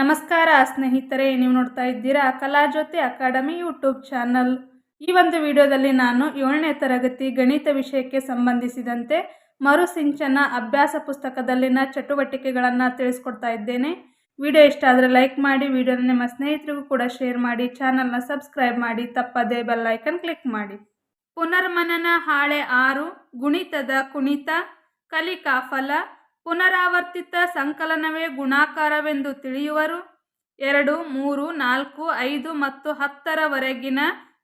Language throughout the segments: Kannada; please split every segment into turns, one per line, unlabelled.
ನಮಸ್ಕಾರ ಸ್ನೇಹಿತರೆ, ನೀವು ನೋಡ್ತಾ ಇದ್ದೀರಾ ಕಲಾ ಕಲಾಜ್ಯೋತಿ ಅಕಾಡೆಮಿ ಯೂಟ್ಯೂಬ್ ಚಾನಲ್. ಈ ಒಂದು ವಿಡಿಯೋದಲ್ಲಿ ನಾನು ಏಳನೇ ತರಗತಿ ಗಣಿತ ವಿಷಯಕ್ಕೆ ಸಂಬಂಧಿಸಿದಂತೆ ಮರುಸಿಂಚನ ಅಭ್ಯಾಸ ಪುಸ್ತಕದಲ್ಲಿನ ಚಟುವಟಿಕೆಗಳನ್ನು ತಿಳಿಸ್ಕೊಡ್ತಾ ಇದ್ದೇನೆ. ವಿಡಿಯೋ ಇಷ್ಟ ಆದರೆ ಲೈಕ್ ಮಾಡಿ, ವಿಡಿಯೋನ ನಿಮ್ಮ ಸ್ನೇಹಿತರಿಗೂ ಕೂಡ ಶೇರ್ ಮಾಡಿ, ಚಾನಲ್ನ ಸಬ್ಸ್ಕ್ರೈಬ್ ಮಾಡಿ, ತಪ್ಪದೇ ಬೆಲ್ ಐಕನ್ ಕ್ಲಿಕ್ ಮಾಡಿ. ಪುನರ್ಮನನ ಹಾಳೆ ಆರು, ಗುಣಿತದ ಕುಣಿತ ಕಲಿಕಾ ಫಲ ಪುನರಾವರ್ತಿತ ಸಂಕಲನವೇ ಗುಣಾಕಾರವೆಂದು ತಿಳಿಯುವರು. ಎರಡು, ಮೂರು, ನಾಲ್ಕು, ಐದು ಮತ್ತು ಹತ್ತರವರೆಗಿನ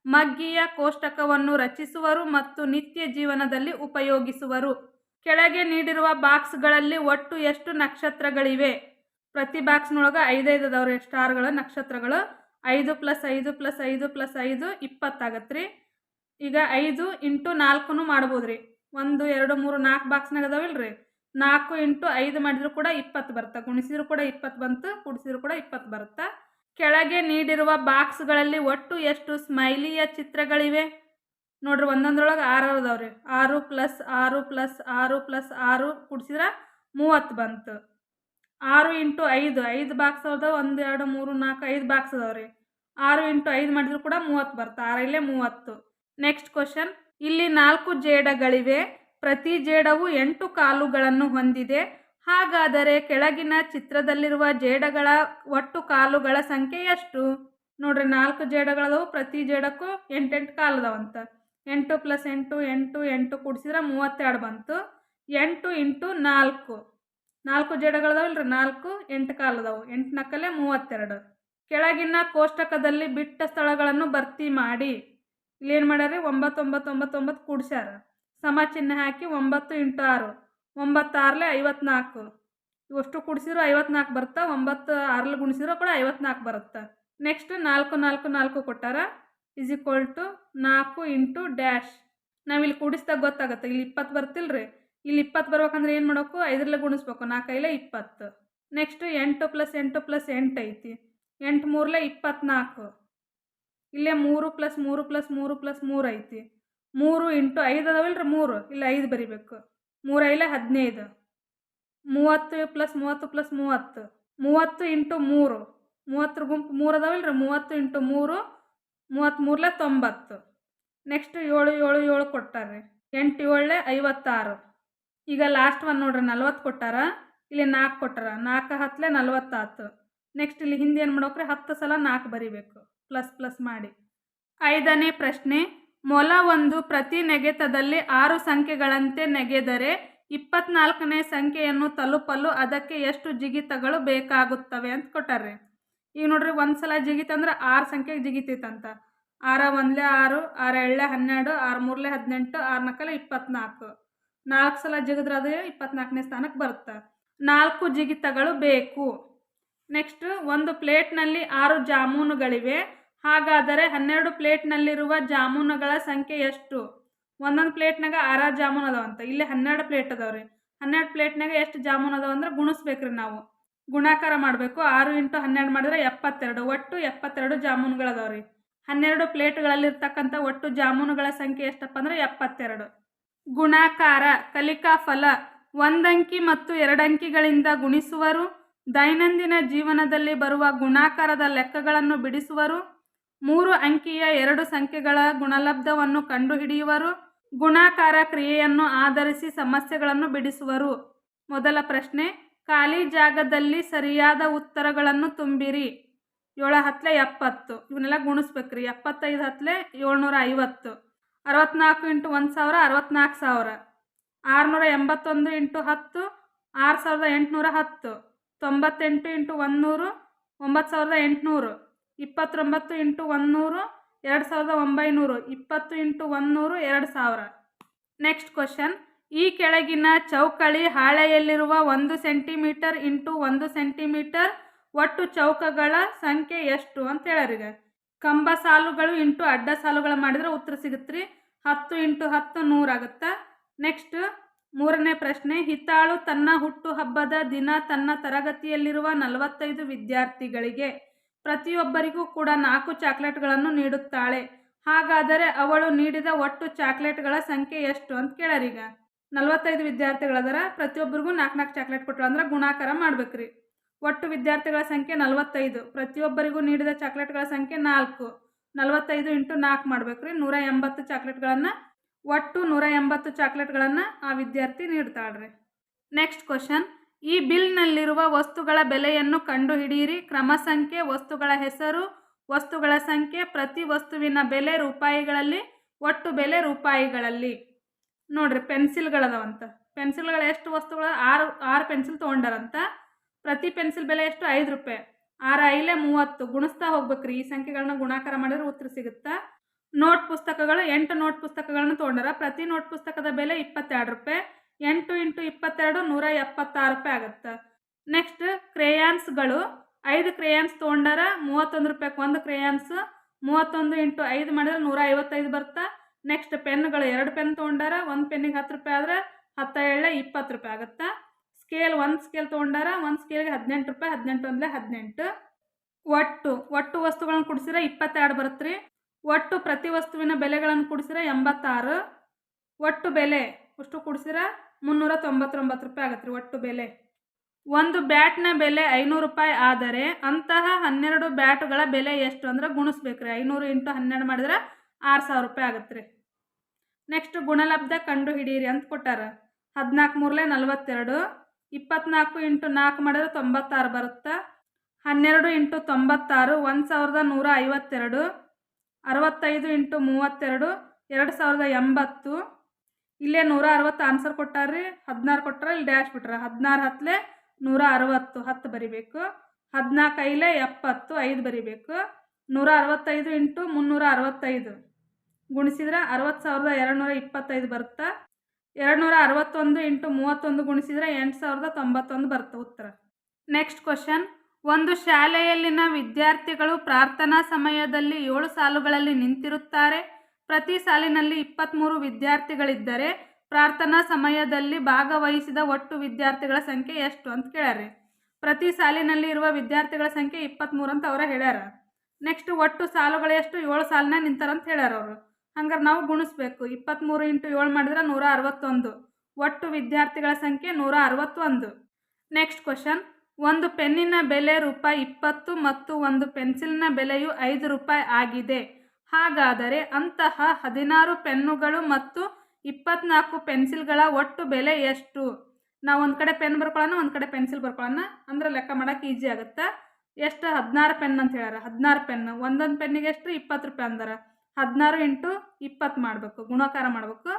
ಮಗ್ಗಿಯ ಕೋಷ್ಟಕವನ್ನು ರಚಿಸುವರು ಮತ್ತು ನಿತ್ಯ ಜೀವನದಲ್ಲಿ ಉಪಯೋಗಿಸುವರು. ಕೆಳಗೆ ನೀಡಿರುವ ಬಾಕ್ಸ್ಗಳಲ್ಲಿ ಒಟ್ಟು ಎಷ್ಟು ನಕ್ಷತ್ರಗಳಿವೆ? ಪ್ರತಿ ಬಾಕ್ಸ್ನೊಳಗೆ ಐದೈದು ಅದಾವ್ರಿ, ಸ್ಟಾರ್ಗಳು, ನಕ್ಷತ್ರಗಳು. ಐದು ಪ್ಲಸ್ ಐದು ಪ್ಲಸ್ ಐದು ಪ್ಲಸ್ ಐದು ಇಪ್ಪತ್ತಾಗತ್ತೆ ರೀ ಈಗ ಐದು ಇಂಟು ನಾಲ್ಕು ಮಾಡ್ಬೋದು ರೀ ಒಂದು, ಎರಡು, ಮೂರು, ನಾಲ್ಕು ಬಾಕ್ಸ್ನಾಗ ಅದಾವಿಲ್ರಿ? ನಾಲ್ಕು ಇಂಟು ಐದು ಮಾಡಿದ್ರು ಕೂಡ ಇಪ್ಪತ್ತು ಬರುತ್ತೆ. ಗುಣಿಸಿದ್ರು ಕೂಡ ಇಪ್ಪತ್ತು ಬಂತು, ಕುಡಿಸಿದ್ರು ಕೂಡ ಇಪ್ಪತ್ತು ಬರುತ್ತೆ. ಕೆಳಗೆ ನೀಡಿರುವ ಬಾಕ್ಸ್ಗಳಲ್ಲಿ ಒಟ್ಟು ಎಷ್ಟು ಸ್ಮೈಲಿಯ ಚಿತ್ರಗಳಿವೆ? ನೋಡ್ರಿ, ಒಂದೊಂದ್ರೊಳಗೆ ಆರು ಅದಾವ್ರಿ ಆರು ಪ್ಲಸ್ ಆರು ಪ್ಲಸ್ ಆರು ಪ್ಲಸ್ ಆರು ಕುಡಿಸಿದ್ರೆ ಮೂವತ್ತು ಬಂತು. ಆರು ಇಂಟು ಐದು ಐದು ಬಾಕ್ಸ್ ಅದಾವ, ಒಂದು, ಎರಡು, ಮೂರು, ನಾಲ್ಕು, ಐದು ಬಾಕ್ಸ್ ಅದಾವ್ರಿ ಆರು ಇಂಟು ಐದು ಮಾಡಿದ್ರು ಕೂಡ ಮೂವತ್ತು ಬರುತ್ತೆ. ಆರಲ್ಲೇ ಮೂವತ್ತು. ನೆಕ್ಸ್ಟ್ ಕ್ವಶನ್, ಇಲ್ಲಿ ನಾಲ್ಕು ಜೇಡಗಳಿವೆ. ಪ್ರತಿ ಜೇಡವು ಎಂಟು ಕಾಲುಗಳನ್ನು ಹೊಂದಿದೆ. ಹಾಗಾದರೆ ಕೆಳಗಿನ ಚಿತ್ರದಲ್ಲಿರುವ ಜೇಡಗಳ ಒಟ್ಟು ಕಾಲುಗಳ ಸಂಖ್ಯೆ ಎಷ್ಟು ನೋಡ್ರಿ, ನಾಲ್ಕು ಜೇಡಗಳದವು, ಪ್ರತಿ ಜೇಡಕ್ಕೂ ಎಂಟೆಂಟು ಕಾಲದವಂತ. ಎಂಟು ಪ್ಲಸ್ ಎಂಟು ಎಂಟು ಎಂಟು ಕೂಡಿಸಿದ್ರೆ ಮೂವತ್ತೆರಡು ಬಂತು. ಎಂಟು ಇಂಟು ನಾಲ್ಕು. ನಾಲ್ಕು ಜೇಡಗಳದಾವಲ್ರಿ ನಾಲ್ಕು, ಎಂಟು ಕಾಲದವು. ಎಂಟು ನಕ್ಕಲೆ ಮೂವತ್ತೆರಡು. ಕೆಳಗಿನ ಕೋಷ್ಟಕದಲ್ಲಿ ಬಿಟ್ಟ ಸ್ಥಳಗಳನ್ನು ಭರ್ತಿ ಮಾಡಿ. ಇಲ್ಲೇನು ಮಾಡ್ಯಾರ ರೀ ಒಂಬತ್ತೊಂಬತ್ತೊಂಬತ್ತೊಂಬತ್ತು ಒಂಬತ್ತು ಒಂಬತ್ತು ಕೂಡ್ಸ್ಯಾರ. ಸಮ ಚಿಹ್ನೆ ಹಾಕಿ ಒಂಬತ್ತು ಇಂಟು ಆರು, ಒಂಬತ್ತಾರಲೆ ಐವತ್ನಾಲ್ಕು. ಇವಷ್ಟು ಕುಡಿಸಿದ್ರು ಐವತ್ನಾಲ್ಕು ಬರುತ್ತೆ? ಒಂಬತ್ತು ಆರಲ್ಲಿ ಗುಣಿಸಿದ್ರು ಕೂಡ ಐವತ್ನಾಲ್ಕು ಬರುತ್ತೆ? ನೆಕ್ಸ್ಟ್ ನಾಲ್ಕು ನಾಲ್ಕು ನಾಲ್ಕು ಕೊಟ್ಟಾರ? ಇಸ್ ಈಕ್ವಲ್ ಟು ನಾಲ್ಕು ಇಂಟು ಡ್ಯಾಶ್ ನಾವಿಲ್ಲಿ ಕೂಡಿಸ್ದಾಗ ಗೊತ್ತಾಗುತ್ತೆ. ಇಲ್ಲಿ ಇಪ್ಪತ್ತು ಬರ್ತಿಲ್ರಿ? ಇಲ್ಲಿ ಇಪ್ಪತ್ತು ಬರ್ಬೇಕಂದ್ರೆ ಏನು ಮಾಡಬೇಕು? ಐದರಲ್ಲೇ ಗುಣಿಸ್ಬೇಕು. ನಾಲ್ಕೈಲೆ ಇಪ್ಪತ್ತು. ನೆಕ್ಸ್ಟ್ ಎಂಟು ಪ್ಲಸ್ ಎಂಟು ಪ್ಲಸ್ ಎಂಟು ಐತಿ. ಎಂಟು ಮೂರಲೆ ಇಪ್ಪತ್ನಾಲ್ಕು. ಇಲ್ಲೇ ಮೂರು ಪ್ಲಸ್ ಮೂರು ಪ್ಲಸ್ ಮೂರು ಪ್ಲಸ್ ಮೂರು ಐತಿ. ಮೂರು ಇಂಟು ಐದು ಅದಾವಲ್ರಿ ಮೂರು. ಇಲ್ಲ, ಐದು ಬರಿಬೇಕು. ಮೂರು ಐಲ ಹದಿನೈದು. ಮೂವತ್ತು ಪ್ಲಸ್ ಮೂವತ್ತು ಪ್ಲಸ್ ಮೂವತ್ತು. ಮೂವತ್ತು ಇಂಟು ಮೂರು. ಮೂವತ್ತರ ಗುಂಪು ಮೂರು ಅದಾವಲ್ರಿ ಮೂವತ್ತು ಇಂಟು ಮೂರು, ಮೂವತ್ತ್ಮೂರಲೆ ತೊಂಬತ್ತು. ನೆಕ್ಸ್ಟ್ ಏಳು ಏಳು ಏಳು ಕೊಟ್ಟಾರ್ರಿ. ಎಂಟು ಏಳಲೆ ಐವತ್ತಾರು. ಈಗ ಲಾಸ್ಟ್ ಒನ್ ನೋಡ್ರಿ, ನಲ್ವತ್ತು ಕೊಟ್ಟಾರ? ಇಲ್ಲಿ ನಾಲ್ಕು ಕೊಟ್ಟಾರ. ನಾಲ್ಕು ಹತ್ತಲೆ ನಲ್ವತ್ತಾತು. ನೆಕ್ಸ್ಟ್ ಇಲ್ಲಿ ಹಿಂದೆ ಏನು ಮಾಡ್ಬೇಕ್ರಿ? ಹತ್ತು ಸಲ ನಾಲ್ಕು ಬರಿಬೇಕು. ಪ್ಲಸ್ ಪ್ಲಸ್ ಮಾಡಿ. ಐದನೇ ಪ್ರಶ್ನೆ. ಮೊಲ ಒಂದು ಪ್ರತಿ ನೆಗೆತದಲ್ಲಿ ಆರು ಸಂಖ್ಯೆಗಳಂತೆ ನೆಗೆದರೆ ಇಪ್ಪತ್ನಾಲ್ಕನೇ ಸಂಖ್ಯೆಯನ್ನು ತಲುಪಲು ಅದಕ್ಕೆ ಎಷ್ಟು ಜಿಗಿತಗಳು ಬೇಕಾಗುತ್ತವೆ ಅಂತ ಕೊಟ್ಟಾರೆ ಈಗ ನೋಡ್ರಿ ಒಂದು ಸಲ ಜಿಗಿತಂದ್ರೆ ಆರು ಸಂಖ್ಯೆಗೆ ಜಿಗಿತೈತಂತ. ಆರ ಒಂದ್ಲೆ ಆರು, ಆರ ಎಳ್ಳೆ ಹನ್ನೆರಡು, ಆರು ಮೂರಲೆ ಹದಿನೆಂಟು, ಆರು ನಾಲ್ಕಲೆ ಇಪ್ಪತ್ನಾಲ್ಕು. ನಾಲ್ಕು ಸಲ ಜಿಗಿದ್ರೆ ಅದು ಇಪ್ಪತ್ನಾಲ್ಕನೇ ಸ್ಥಾನಕ್ಕೆ ಬರುತ್ತೆ. ನಾಲ್ಕು ಜಿಗಿತಗಳು ಬೇಕು. ನೆಕ್ಸ್ಟ್ ಒಂದು ಪ್ಲೇಟ್ನಲ್ಲಿ ಆರು ಜಾಮೂನುಗಳಿವೆ. ಹಾಗಾದರೆ ಹನ್ನೆರಡು ಪ್ಲೇಟ್ನಲ್ಲಿರುವ ಜಾಮೂನುಗಳ ಸಂಖ್ಯೆ ಎಷ್ಟು? ಒಂದೊಂದು ಪ್ಲೇಟ್ನಾಗ ಆರಾರು ಜಾಮೂನು ಅದಾವಂತ ಇಲ್ಲಿ ಹನ್ನೆರಡು ಪ್ಲೇಟ್ ಅದಾವ್ರಿ ಹನ್ನೆರಡು ಪ್ಲೇಟ್ನಾಗ ಎಷ್ಟು ಜಾಮೂನ್ ಅದಾವ ಅಂದ್ರೆ ಗುಣಿಸ್ಬೇಕ್ರಿ ನಾವು. ಗುಣಾಕಾರ ಮಾಡಬೇಕು. ಆರು ಇಂಟು ಹನ್ನೆರಡು ಮಾಡಿದ್ರೆ ಎಪ್ಪತ್ತೆರಡು. ಒಟ್ಟು ಎಪ್ಪತ್ತೆರಡು ಜಾಮೂನುಗಳು ರೀ. ಹನ್ನೆರಡು ಪ್ಲೇಟ್ಗಳಲ್ಲಿರ್ತಕ್ಕಂಥ ಒಟ್ಟು ಜಾಮೂನುಗಳ ಸಂಖ್ಯೆ ಎಷ್ಟಪ್ಪ ಅಂದ್ರೆ ಎಪ್ಪತ್ತೆರಡು. ಗುಣಾಕಾರ, ಕಲಿಕಾ ಫಲ, ಒಂದಂಕಿ ಮತ್ತು ಎರಡಂಕಿಗಳಿಂದ ಗುಣಿಸುವರು, ದೈನಂದಿನ ಜೀವನದಲ್ಲಿ ಬರುವ ಗುಣಾಕಾರದ ಲೆಕ್ಕಗಳನ್ನು ಬಿಡಿಸುವರು ಮೂರು ಅಂಕಿಯ ಎರಡು ಸಂಖ್ಯೆಗಳ ಗುಣಲಬ್ಧವನ್ನು ಕಂಡುಹಿಡಿಯುವರು. ಗುಣಾಕಾರ ಕ್ರಿಯೆಯನ್ನು ಆಧರಿಸಿ ಸಮಸ್ಯೆಗಳನ್ನು ಬಿಡಿಸುವರು. ಮೊದಲ ಪ್ರಶ್ನೆ, ಖಾಲಿ ಜಾಗದಲ್ಲಿ ಸರಿಯಾದ ಉತ್ತರಗಳನ್ನು ತುಂಬಿರಿ. ಏಳು ಹತ್ತಲೆ ಎಪ್ಪತ್ತು. ಇವನ್ನೆಲ್ಲ ಗುಣಿಸ್ಬೇಕ್ರಿ. ಎಪ್ಪತ್ತೈದು ಹತ್ತಲೆ ಏಳ್ನೂರ ಐವತ್ತು ಅರವತ್ನಾಲ್ಕು ಇಂಟು ಒಂದು ಸಾವಿರ, ಅರವತ್ನಾಲ್ಕು ಸಾವಿರ. ಆರುನೂರ ಎಂಬತ್ತೊಂದು ಇಂಟು ಹತ್ತು, ಆರು ಸಾವಿರದ ಎಂಟುನೂರ ಹತ್ತು ತೊಂಬತ್ತೆಂಟು ಇಂಟು ಒಂದುನೂರು ಒಂಬತ್ತು ಸಾವಿರದ ಎಂಟುನೂರು. ಇಪ್ಪತ್ತೊಂಬತ್ತು ಇಂಟು ಒಂದುನೂರು ಎರಡು ಸಾವಿರದ ಒಂಬೈನೂರು, ಇಪ್ಪತ್ತು ಇಂಟು ಒಂದುನೂರು ಎರಡು ಸಾವಿರ. ನೆಕ್ಸ್ಟ್ ಕ್ವಶನ್ ಈ ಕೆಳಗಿನ ಚೌಕಳಿ ಹಾಳೆಯಲ್ಲಿರುವ ಒಂದು ಸೆಂಟಿಮೀಟರ್ ಇಂಟು ಒಂದು ಸೆಂಟಿಮೀಟರ್ ಒಟ್ಟು ಚೌಕಗಳ ಸಂಖ್ಯೆ ಎಷ್ಟು ಅಂತ ಹೇಳಿದ ಕಂಬ ಸಾಲುಗಳು ಇಂಟು ಅಡ್ಡ ಸಾಲುಗಳು ಮಾಡಿದರೆ ಉತ್ತರ ಸಿಗುತ್ತೆ ಹತ್ತು ಇಂಟು ಹತ್ತು ನೂರಾಗುತ್ತೆ ನೆಕ್ಸ್ಟ್ ಮೂರನೇ ಪ್ರಶ್ನೆ. ಹಿತಾಳು ತನ್ನ ಹುಟ್ಟುಹಬ್ಬದ ದಿನ ತನ್ನ ತರಗತಿಯಲ್ಲಿರುವ ನಲವತ್ತೈದು ವಿದ್ಯಾರ್ಥಿಗಳಿಗೆ ಪ್ರತಿಯೊಬ್ಬರಿಗೂ ಕೂಡ ನಾಲ್ಕು ಚಾಕ್ಲೇಟ್ಗಳನ್ನು ನೀಡುತ್ತಾಳೆ. ಹಾಗಾದರೆ ಅವಳು ನೀಡಿದ ಒಟ್ಟು ಚಾಕ್ಲೇಟ್ಗಳ ಸಂಖ್ಯೆ ಎಷ್ಟು ಅಂತ ಕೇಳರೀಗ. ನಲವತ್ತೈದು ವಿದ್ಯಾರ್ಥಿಗಳದರ ಪ್ರತಿಯೊಬ್ಬರಿಗೂ ನಾಲ್ಕು ನಾಲ್ಕು ಚಾಕ್ಲೇಟ್ ಕೊಟ್ಟರು ಅಂದ್ರೆ ಗುಣಾಕಾರ ಮಾಡ್ಬೇಕ್ರಿ. ಒಟ್ಟು ವಿದ್ಯಾರ್ಥಿಗಳ ಸಂಖ್ಯೆ ನಲವತ್ತೈದು. ಪ್ರತಿಯೊಬ್ಬರಿಗೂ ನೀಡಿದ ಚಾಕ್ಲೇಟ್ಗಳ ಸಂಖ್ಯೆ ನಾಲ್ಕು. ನಲವತ್ತೈದು ಇಂಟು ನಾಲ್ಕು ಮಾಡ್ಬೇಕ್ರಿ. ನೂರ ಎಂಬತ್ತು ಚಾಕ್ಲೇಟ್ಗಳನ್ನು ಒಟ್ಟು ನೂರ ಎಂಬತ್ತು ಚಾಕ್ಲೇಟ್ಗಳನ್ನು ಆ ವಿದ್ಯಾರ್ಥಿ ನೀಡ್ತಾಳ್ರಿ. Next question. ಈ ಬಿಲ್ನಲ್ಲಿರುವ ವಸ್ತುಗಳ ಬೆಲೆಯನ್ನು ಕಂಡುಹಿಡಿಯಿರಿ. ಕ್ರಮ ಸಂಖ್ಯೆ, ವಸ್ತುಗಳ ಹೆಸರು, ವಸ್ತುಗಳ ಸಂಖ್ಯೆ, ಪ್ರತಿ ವಸ್ತುವಿನ ಬೆಲೆ ರೂಪಾಯಿಗಳಲ್ಲಿ, ಒಟ್ಟು ಬೆಲೆ ರೂಪಾಯಿಗಳಲ್ಲಿ. ನೋಡ್ರಿ, ಪೆನ್ಸಿಲ್ಗಳದವಂತ. ಪೆನ್ಸಿಲ್ಗಳು ಎಷ್ಟು ವಸ್ತುಗಳು? ಆರು ಆರು ಪೆನ್ಸಿಲ್ ತೊಗೊಂಡಾರಂತ. ಪ್ರತಿ ಪೆನ್ಸಿಲ್ ಬೆಲೆ ಎಷ್ಟು? ಐದು ರೂಪಾಯಿ. ಆರು ಐಲೆ ಮೂವತ್ತು. ಗುಣಿಸ್ತಾ ಹೋಗ್ಬೇಕ್ರಿ. ಈ ಸಂಖ್ಯೆಗಳನ್ನ ಗುಣಾಕಾರ ಮಾಡಿದ್ರೆ ಉತ್ತರ ಸಿಗುತ್ತಾ? ನೋಟ್ ಪುಸ್ತಕಗಳು, ಎಂಟು ನೋಟ್ ಪುಸ್ತಕಗಳನ್ನು ತೊಗೊಂಡಾರ ಪ್ರತಿ ನೋಟ್ ಪುಸ್ತಕದ ಬೆಲೆ ಇಪ್ಪತ್ತೆರಡು ರೂಪಾಯಿ. ಎಂಟು ಇಂಟು ಇಪ್ಪತ್ತೆರಡು ನೂರ ಎಪ್ಪತ್ತಾರು ರೂಪಾಯಿ ಆಗುತ್ತೆ. ನೆಕ್ಸ್ಟ್ ಕ್ರೇಯಾನ್ಸ್ಗಳು ಐದು ಕ್ರೇಯಾನ್ಸ್ ತೊಗೊಂಡಾರ ಮೂವತ್ತೊಂದು ರೂಪಾಯಿಗೆ ಒಂದು ಕ್ರೇಯಾನ್ಸ್ ಮೂವತ್ತೊಂದು ಇಂಟು ಐದು ಮಾಡಿದ್ರೆ ನೂರ ಐವತ್ತೈದು ಬರುತ್ತೆ. ನೆಕ್ಸ್ಟ್ ಪೆನ್ಗಳು ಎರಡು ಪೆನ್ ತೊಗೊಂಡಾರ ಒಂದು ಪೆನ್ನಿಗೆ ಹತ್ತು ರೂಪಾಯಿ ಆದರೆ ಹತ್ತು ಏಳೆ ಇಪ್ಪತ್ತು ರೂಪಾಯಿ ಆಗುತ್ತೆ. ಸ್ಕೇಲ್ ಒಂದು ಸ್ಕೇಲ್ ತೊಗೊಂಡಾರ ಒಂದು ಸ್ಕೇಲ್ಗೆ ಹದಿನೆಂಟು ರೂಪಾಯಿ, ಹದಿನೆಂಟು ಒಂದಲೇ ಹದಿನೆಂಟು. ಒಟ್ಟು ಒಟ್ಟು ವಸ್ತುಗಳನ್ನು ಕುಡಿಸಿದ್ರೆ ಇಪ್ಪತ್ತೆರಡು ಬರುತ್ತೆ ರೀ ಒಟ್ಟು ಪ್ರತಿ ವಸ್ತುವಿನ ಬೆಲೆಗಳನ್ನು ಕುಡಿಸಿದ್ರೆ ಎಂಬತ್ತಾರು. ಒಟ್ಟು ಬೆಲೆ, ಅಷ್ಟು ಕುಡಿಸಿದ್ರೆ ಮುನ್ನೂರ ತೊಂಬತ್ತೊಂಬತ್ತು ರೂಪಾಯಿ ಆಗತ್ತೆ ರೀ ಒಟ್ಟು ಬೆಲೆ. ಒಂದು ಬ್ಯಾಟ್ನ ಬೆಲೆ ಐನೂರು ರೂಪಾಯಿ ಆದರೆ ಅಂತಹ ಹನ್ನೆರಡು ಬ್ಯಾಟ್ಗಳ ಬೆಲೆ ಎಷ್ಟು ಅಂದ್ರೆ ಗುಣಿಸ್ಬೇಕು ರೀ. ಐನೂರು ಇಂಟು ಹನ್ನೆರಡು ಮಾಡಿದ್ರೆ ಆರು ಸಾವಿರ ರೂಪಾಯಿ ಆಗತ್ತೆ ರೀ. ನೆಕ್ಸ್ಟ್ ಗುಣಲಬ್ಧ ಕಂಡು ಹಿಡೀರಿ ಅಂತ ಕೊಟ್ಟಾರ. ಹದಿನಾಲ್ಕು ಮೂರಲೆ ನಲವತ್ತೆರಡು, ಇಪ್ಪತ್ನಾಲ್ಕು ಇಂಟು ನಾಲ್ಕು ಮಾಡಿದ್ರೆ ತೊಂಬತ್ತಾರು ಬರುತ್ತಾ? ಹನ್ನೆರಡು ಇಂಟು ತೊಂಬತ್ತಾರು, ಒಂದು ಸಾವಿರದ ನೂರ ಐವತ್ತೆರಡು, ಅರವತ್ತೈದು ಇಂಟು ಮೂವತ್ತೆರಡು, ಎರಡು ಸಾವಿರದ ಎಂಬತ್ತು ಇಲ್ಲೇ ನೂರ ಅರವತ್ತು ಆನ್ಸರ್ ಕೊಟ್ಟಾರ್ರಿ, ಹದಿನಾರು ಕೊಟ್ಟರೆ ಇಲ್ಲಿ ಡ್ಯಾಶ್ ಬಿಟ್ರ. ಹದಿನಾರು ಹತ್ತಲೆ ನೂರ ಅರವತ್ತು ಹತ್ತು ಬರಿಬೇಕು. ಹದಿನಾಲ್ಕು ಐಲೆ ಎಪ್ಪತ್ತು, ಐದು ಬರಿಬೇಕು. ನೂರ ಅರವತ್ತೈದು ಇಂಟು ಮುನ್ನೂರ ಅರವತ್ತೈದು ಗುಣಿಸಿದ್ರೆ ಅರವತ್ತು ಸಾವಿರದ ಎರಡು ನೂರ ಇಪ್ಪತ್ತೈದು ಬರುತ್ತೆ? ಎರಡು ನೂರ ಅರವತ್ತೊಂದು ಇಂಟು ಮೂವತ್ತೊಂದು ಗುಣಿಸಿದ್ರೆ ಎಂಟು ಸಾವಿರದ ತೊಂಬತ್ತೊಂದು ಬರುತ್ತೆ ಉತ್ತರ. ನೆಕ್ಸ್ಟ್ ಕ್ವಶನ್ ಒಂದು ಶಾಲೆಯಲ್ಲಿನ ವಿದ್ಯಾರ್ಥಿಗಳು ಪ್ರಾರ್ಥನಾ ಸಮಯದಲ್ಲಿ ಏಳು ಸಾಲುಗಳಲ್ಲಿ ನಿಂತಿರುತ್ತಾರೆ? ಪ್ರತಿ ಸಾಲಿನಲ್ಲಿ ಇಪ್ಪತ್ತ್ಮೂರು ವಿದ್ಯಾರ್ಥಿಗಳಿದ್ದರೆ ಪ್ರಾರ್ಥನಾ ಸಮಯದಲ್ಲಿ ಭಾಗವಹಿಸಿದ ಒಟ್ಟು ವಿದ್ಯಾರ್ಥಿಗಳ ಸಂಖ್ಯೆ ಎಷ್ಟು ಅಂತ ಕೇಳಾರೆ ಪ್ರತಿ ಸಾಲಿನಲ್ಲಿ ಇರುವ ವಿದ್ಯಾರ್ಥಿಗಳ ಸಂಖ್ಯೆ ಇಪ್ಪತ್ತ್ಮೂರು ಅಂತ ಅವರ ಹೇಳ್ಯಾರ. ನೆಕ್ಸ್ಟ್ ಒಟ್ಟು ಸಾಲುಗಳು ಎಷ್ಟು? ಏಳು ಸಾಲಿನ ನಿಂತಾರಂತ ಹೇಳ್ಯಾರ ಅವರು. ಹಂಗಾರೆ ನಾವು ಗುಣಿಸ್ಬೇಕು. ಇಪ್ಪತ್ತ್ಮೂರು ಇಂಟು ಏಳು ಮಾಡಿದ್ರೆ ನೂರ ಅರವತ್ತೊಂದು. ಒಟ್ಟು ವಿದ್ಯಾರ್ಥಿಗಳ ಸಂಖ್ಯೆ ನೂರ ಅರವತ್ತೊಂದು. ನೆಕ್ಸ್ಟ್ ಕ್ವಶನ್ ಒಂದು ಪೆನ್ನಿನ ಬೆಲೆ ರೂಪಾಯಿ ಇಪ್ಪತ್ತು ಮತ್ತು ಒಂದು ಪೆನ್ಸಿಲ್ನ ಬೆಲೆಯು ಐದು ರೂಪಾಯಿ ಆಗಿದೆ. ಹಾಗಾದರೆ ಅಂತಹ ಹದಿನಾರು ಪೆನ್ನುಗಳು ಮತ್ತು ಇಪ್ಪತ್ನಾಲ್ಕು ಪೆನ್ಸಿಲ್ಗಳ ಒಟ್ಟು ಬೆಲೆ ಎಷ್ಟು? ನಾವು ಒಂದು ಕಡೆ ಪೆನ್ ಬರ್ಕೊಳ್ಳೋಣ, ಒಂದು ಕಡೆ ಪೆನ್ಸಿಲ್ ಬರ್ಕೊಳ್ಳೋಣ. ಅಂದ್ರೆ ಲೆಕ್ಕ ಮಾಡೋಕ್ಕೆ ಈಜಿ ಆಗುತ್ತೆ? ಎಷ್ಟು? ಹದಿನಾರು ಪೆನ್ ಅಂತ ಹೇಳ್ಯಾರ. ಹದಿನಾರು ಪೆನ್. ಒಂದೊಂದು ಪೆನ್ನಿಗೆ ಎಷ್ಟು? ಇಪ್ಪತ್ತು ರೂಪಾಯಿ ಅಂದರೆ. ಹದಿನಾರು ಇಂಟು ಇಪ್ಪತ್ತು ಮಾಡಬೇಕು, ಗುಣಾಕಾರ ಮಾಡಬೇಕು.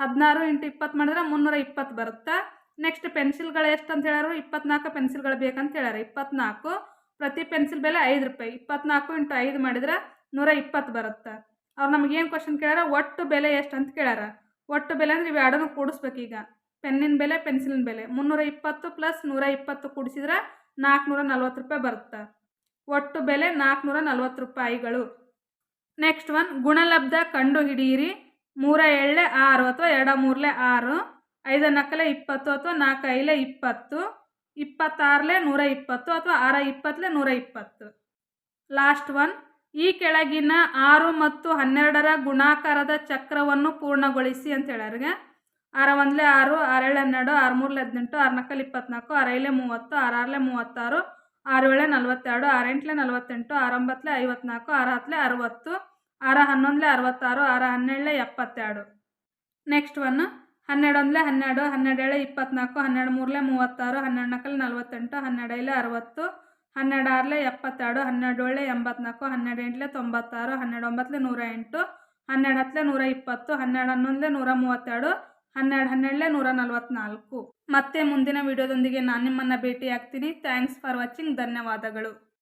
ಹದಿನಾರು ಇಂಟು ಇಪ್ಪತ್ತು ಮಾಡಿದ್ರೆ ಮುನ್ನೂರ ಇಪ್ಪತ್ತು ಬರುತ್ತೆ? ನೆಕ್ಸ್ಟ್ ಪೆನ್ಸಿಲ್ಗಳು ಎಷ್ಟು ಅಂತ ಹೇಳ್ಯಾರು? ಇಪ್ಪತ್ನಾಲ್ಕು ಪೆನ್ಸಿಲ್ಗಳು ಬೇಕಂತ ಹೇಳ್ಯಾರ. ಇಪ್ಪತ್ನಾಲ್ಕು. ಪ್ರತಿ ಪೆನ್ಸಿಲ್ ಬೆಲೆ ಐದು ರೂಪಾಯಿ. ಇಪ್ಪತ್ನಾಲ್ಕು ಇಂಟು ಐದು ಮಾಡಿದ್ರೆ ನೂರ ಇಪ್ಪತ್ತು ಬರುತ್ತೆ. ಅವ್ರು ನಮಗೇನು ಕ್ವಶನ್ ಕೇಳ್ಯಾರ? ಒಟ್ಟು ಬೆಲೆ ಎಷ್ಟು ಅಂತ ಕೇಳ್ಯಾರ. ಒಟ್ಟು ಬೆಲೆ ಅಂದರೆ ಇವು ಎರಡನ್ನೂ ಕೂಡಿಸ್ಬೇಕು ಈಗ. ಪೆನ್ನಿನ ಬೆಲೆ, ಪೆನ್ಸಿಲಿನ ಬೆಲೆ. ಮುನ್ನೂರ ಇಪ್ಪತ್ತು ಪ್ಲಸ್ ನೂರ ಇಪ್ಪತ್ತು ಕೂಡಿಸಿದ್ರೆ ನಾಲ್ಕುನೂರ ನಲ್ವತ್ತು ರೂಪಾಯಿ ಬರುತ್ತೆ. ಒಟ್ಟು ಬೆಲೆ ನಾಲ್ಕುನೂರ ನಲ್ವತ್ತು ರೂಪಾಯಿಗಳು. ನೆಕ್ಸ್ಟ್ ಒನ್ ಗುಣಲಬ್ಧ ಕಂಡು ಹಿಡಿಯಿರಿ ಮೂರ ಏಳೆ ಆರು ಅಥವಾ ಎರಡ ಮೂರಲೆ ಆರು. ಐದ ನಕ್ಕಲೆ ಇಪ್ಪತ್ತು ಅಥವಾ ನಾಲ್ಕು ಐಲೆ, ಇಪ್ಪತ್ತು. ಇಪ್ಪತ್ತಾರಲೆ ನೂರ ಇಪ್ಪತ್ತು ಅಥವಾ ಆರ ಇಪ್ಪತ್ತಲೆ ನೂರ ಇಪ್ಪತ್ತು ಲಾಸ್ಟ್ ಒನ್ ಈ ಕೆಳಗಿನ ಆರು ಮತ್ತು ಹನ್ನೆರಡರ ಗುಣಾಕಾರದ ಚಕ್ರವನ್ನು ಪೂರ್ಣಗೊಳಿಸಿ ಅಂತ ಹೇಳ್ಯಾರಿಗೆ ಆರ ಒಂದ್ಲೆ ಆರು ಆರೇಳೆ ಹನ್ನೆರಡು, ಆರು ಮೂರಲೆ ಹದಿನೆಂಟು, ಆರು ನಾಲ್ಕಲ್ಲಿ ಇಪ್ಪತ್ನಾಲ್ಕು ಆರೈಲೆ ಮೂವತ್ತು ಆರಾರಲೆ ಮೂವತ್ತಾರು, ಆರು ಏಳೆ ನಲ್ವತ್ತೆರಡು, ಆರು ಎಂಟ್ಲೆ ನಲ್ವತ್ತೆಂಟು ಆರೊಂಬತ್ತಲೆ ಐವತ್ನಾಲ್ಕು, ಆರು ಹತ್ತಲೆ ಅರವತ್ತು, ಆರ ಹನ್ನೊಂದಲೆ ಅರವತ್ತಾರು, ಆರ ಹನ್ನೆರಡಲೆ ಎಪ್ಪತ್ತೆರಡು. ನೆಕ್ಸ್ಟ್ ಒನ್ ಹನ್ನೆರಡೊಂದ್ಲೆ ಹನ್ನೆರಡು ಹನ್ನೆರಡು ಏಳೆ ಇಪ್ಪತ್ನಾಲ್ಕು, ಹನ್ನೆರಡು ಮೂರಲೆ ಮೂವತ್ತಾರು, ಹನ್ನೆರಡು ನಾಲ್ಕಲ್ಲಿ ನಲ್ವತ್ತೆಂಟು, ಹನ್ನೆರಡು ಐಲೆ ಅರವತ್ತು ಹನ್ನೆರಡು ಆರಲೆ ಎಪ್ಪತ್ತೆರಡು ಹನ್ನೆರಡು ಏಳೆ ಎಂಬತ್ನಾಲ್ಕು ಹನ್ನೆರಡು ಎಂಟ್ಲೆ ತೊಂಬತ್ತಾರು ಹನ್ನೆರಡು ಒಂಬತ್ತಲೆ ನೂರ ಎಂಟು ಹನ್ನೆರಡು ಹತ್ತಲೆ ನೂರ ಇಪ್ಪತ್ತು ಹನ್ನೆರಡು ಹನ್ನೊಂದಲೆ ನೂರ ಮೂವತ್ತೆರಡು ಹನ್ನೆರಡು ಹನ್ನೆರಡಲೆ ನೂರ ನಲವತ್ತ್ನಾಲ್ಕು ಮತ್ತೆ ಮುಂದಿನ ವಿಡಿಯೋದೊಂದಿಗೆ ನಾನು ನಿಮ್ಮನ್ನು ಭೇಟಿ ಆಗ್ತೀನಿ ಥ್ಯಾಂಕ್ಸ್ ಫಾರ್ ವಾಚಿಂಗ್ ಧನ್ಯವಾದಗಳು.